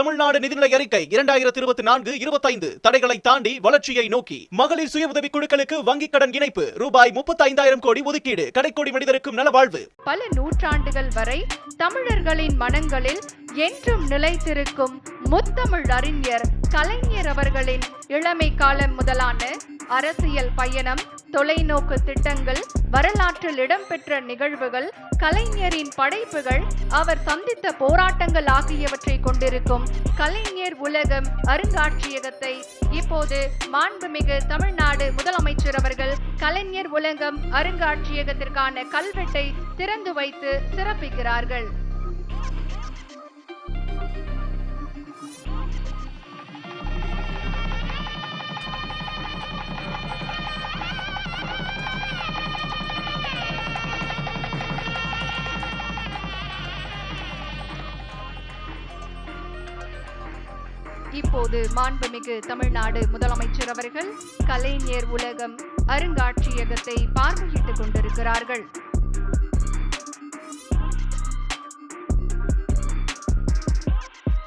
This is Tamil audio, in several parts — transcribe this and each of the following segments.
தமிழ்நாடு நிதிநிலை அறிக்கை இரண்டாயிரத்தி இருபத்தி நான்கு இருபத்தைந்து. தடைகளை தாண்டி வளர்ச்சியை நோக்கி. மகளிர் சுய உதவி குழுக்களுக்கு வங்கிக் கடன் இணைப்பு ரூபாய் முப்பத்தி ஐந்தாயிரம் கோடி ஒதுக்கீடு. கடைக்கோடி மனிதருக்கும் நலவாழ்வு. பல நூற்றாண்டுகள் வரை தமிழர்களின் மனங்களில் என்றும் நிலைத்திருக்கும் முத்தமிழ் அறிஞர் கலைஞர் அவர்களின் இளமை காலம் முதலான அரசியல் பயணம் தொலைநோக்கு திட்டங்கள் வரலாற்றில் இடம்பெற்ற நிகழ்வுகள் கலைஞரின் படைப்புகள் அவர் சந்தித்த போராட்டங்கள் ஆகியவற்றை கொண்டிருக்கும் கலைஞர் உலகம் அருங்காட்சியகத்தை இப்போது மாண்புமிகு தமிழ்நாடு முதலமைச்சர் அவர்கள் கலைஞர் உலகம் அருங்காட்சியகத்திற்கான கல்வெட்டை திறந்து வைத்து சிறப்பிக்கிறார்கள். இப்போது மாண்புமிகு தமிழ்நாடு முதலமைச்சர் அவர்கள் கலைஞர் உலகம் அருங்காட்சியகத்தை பார்வையிட்டுக் கொண்டிருக்கிறார்கள்.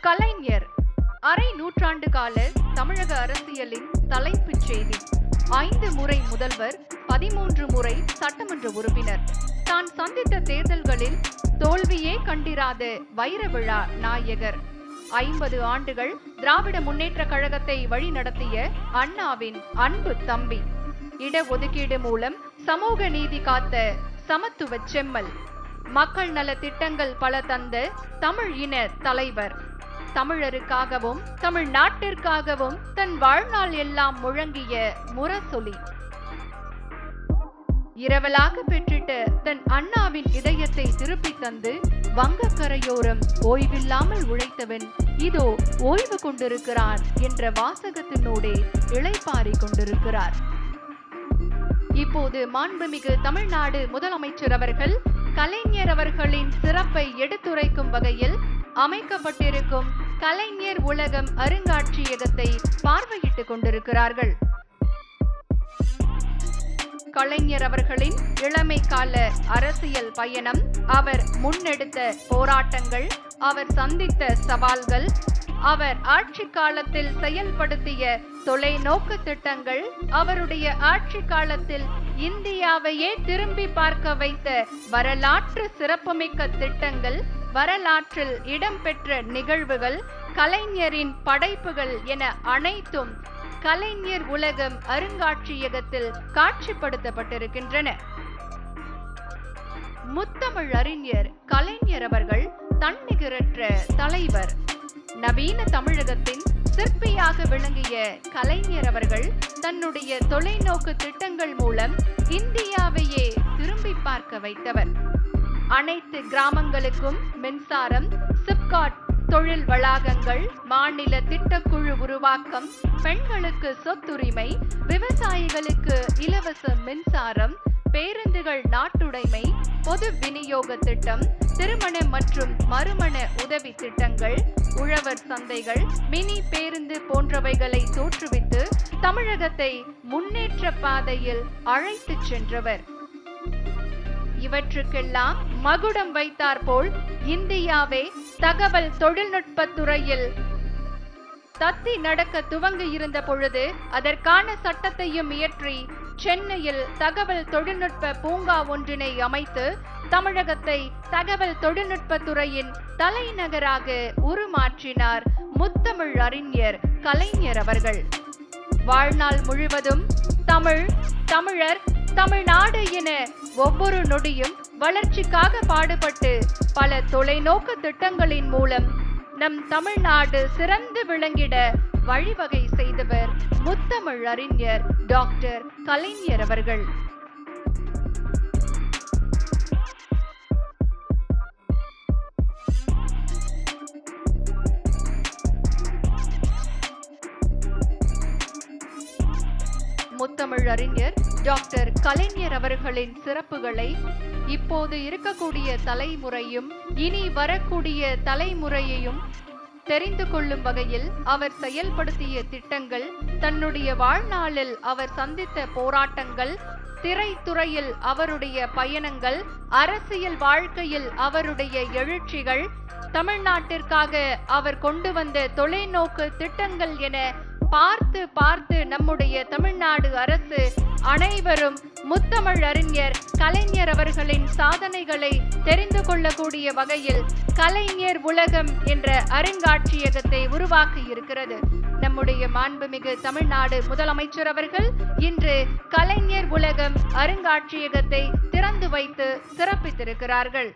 கலைஞர் அரை நூற்றாண்டு கால தமிழக அரசியலின் தலைப்புச் செய்தி. ஐந்து முறை முதல்வர் பதிமூன்று முறை சட்டமன்ற உறுப்பினர். தான் சந்தித்த தேர்தல்களில் தோல்வியே கண்டிராத வைர விழா நாயகர். ஐம்பது ஆண்டுகள் திராவிட முன்னேற்ற கழகத்தை வழிநடத்திய அண்ணாவின் அன்பு தம்பி. இடஒதுக்கீடு மூலம் சமூக நீதி காத்த சமத்துவ செம்மல். மக்கள் நல திட்டங்கள் பல தந்த தமிழ் இன தலைவர். தமிழருக்காகவும் தமிழ் நாட்டிற்காகவும் தன் வாழ்நாள் எல்லாம் முழங்கிய முரசொலி. இரவலாக பெற்றிட்ட தன் அண்ணாவின் இதயத்தை திருப்பி தந்து வங்கக்கரையோரம் ஓய்வில்லாமல் உழைத்தவன் இதோ ஓய்வு கொண்டிருக்கிறான் என்ற வாசகத்தினோடே இளைப்பாரி கொண்டிருக்கிறார். இப்போது மாண்புமிகு தமிழ்நாடு முதலமைச்சர் அவர்கள் கலைஞர் அவர்களின் சிறப்பை எடுத்துரைக்கும் வகையில் அமைக்கப்பட்டிருக்கும் கலைஞர் உலகம் அருங்காட்சியகத்தை பார்வையிட்டுக் கொண்டிருக்கிறார்கள். கலைஞர் அவர்களின் இளமை கால அரசியல் பயணம் அவர் முன்னெடுத்த போராட்டங்கள் அவர் சந்தித்த சவால்கள் அவர் ஆட்சி காலத்தில் செயல்படுத்திய தொலைநோக்கு திட்டங்கள் அவருடைய ஆட்சி காலத்தில் இந்தியாவையே திரும்பி பார்க்க வைத்த வரலாற்று சிறப்புமிக்க திட்டங்கள் வரலாற்றில் இடம்பெற்ற நிகழ்வுகள் கலைஞரின் படைப்புகள் என அனைத்தும் கலைஞர் உலகம் அருங்காட்சியகத்தில் காட்சிப்படுத்தப்பட்டிருக்கின்றன. முத்தமிழ் அறிஞர் கலைஞர் அவர்கள் தன்னிகரற்ற தலைவர். நவீன தமிழகத்தின் சிற்பியாக விளங்கிய கலைஞர் அவர்கள் தன்னுடைய தொலைநோக்கு திட்டங்கள் மூலம் இந்தியாவையே திரும்பி பார்க்க வைத்தவர். அனைத்து கிராமங்களுக்கும் மின்சாரம் சிப்காட் தொழில் வளாகங்கள் மாநில திட்டக்குழு உருவாக்கம் பெண்களுக்கு சொத்துரிமை விவசாயிகளுக்கு இலவச மின்சாரம் பேருந்துகள் நாட்டுடைமை பொது விநியோக திட்டம் திருமண மற்றும் மறுமண உதவி திட்டங்கள் உழவர் சந்தைகள் மினி பேருந்து போன்றவைகளை தோற்றுவித்து தமிழகத்தை முன்னேற்ற பாதையில் அழைத்துச் சென்றவர். இவற்றுக்கெல்லாம் மகுடம் வைத்தார் போல் இந்தியாவே தகவல் தொழில்நுட்பத்துறையில் தத்தி நடக்க துவங்கி இருந்த பொழுது அதற்கான சட்டத்தையும் இயற்றி சென்னையில் தகவல் தொழில்நுட்ப பூங்கா ஒன்றினை அமைத்து தமிழகத்தை தகவல் தொழில்நுட்பத்துறையின் தலைநகராக உருமாற்றினார் முத்தமிழ் அறிஞர் கலைஞர் அவர்கள். வாழ்நாள் முழுவதும் தமிழ் தமிழர் தமிழ்நாடு என ஒவ்வொரு நொடியும் வளர்ச்சிக்காக பாடுபட்டு பல தொலைநோக்கு திட்டங்களின் மூலம் நம் தமிழ்நாடு சிறந்து விளங்கிட வழிவகை செய்தவர் முத்தமிழ் அறிஞர் டாக்டர் கலைஞர் அவர்கள். முத்தமிழ் அறிஞர் டாக்டர் கலைஞர் அவர்களின் சிறப்புகளை இப்போது இருக்கக்கூடிய தலைமுறையும் இனி வரக்கூடிய தலைமுறையையும் தெரிந்து கொள்ளும் வகையில் அவர் செயல்படுத்திய திட்டங்கள் தன்னுடைய வாழ்நாளில் அவர் சந்தித்த போராட்டங்கள் திரைத்துறையில் அவருடைய பயணங்கள் அரசியல் வாழ்க்கையில் அவருடைய எழுச்சிகள் தமிழ்நாட்டிற்காக அவர் கொண்டு வந்த தொலைநோக்கு திட்டங்கள் என பார்த்து பார்த்து நம்முடைய தமிழ்நாடு அரசு அனைவரும் முத்தமிழ் அறிஞர் கலைஞர் அவர்களின் சாதனைகளை தெரிந்து கொள்ளக்கூடிய வகையில் கலைஞர் உலகம் என்ற அருங்காட்சியகத்தை உருவாக்கி இருக்கிறது நம்முடைய மாண்புமிகு தமிழ்நாடு முதலமைச்சர் அவர்கள் இன்று கலைஞர் உலகம் அருங்காட்சியகத்தை திறந்து வைத்து சிறப்பித்திருக்கிறார்கள்.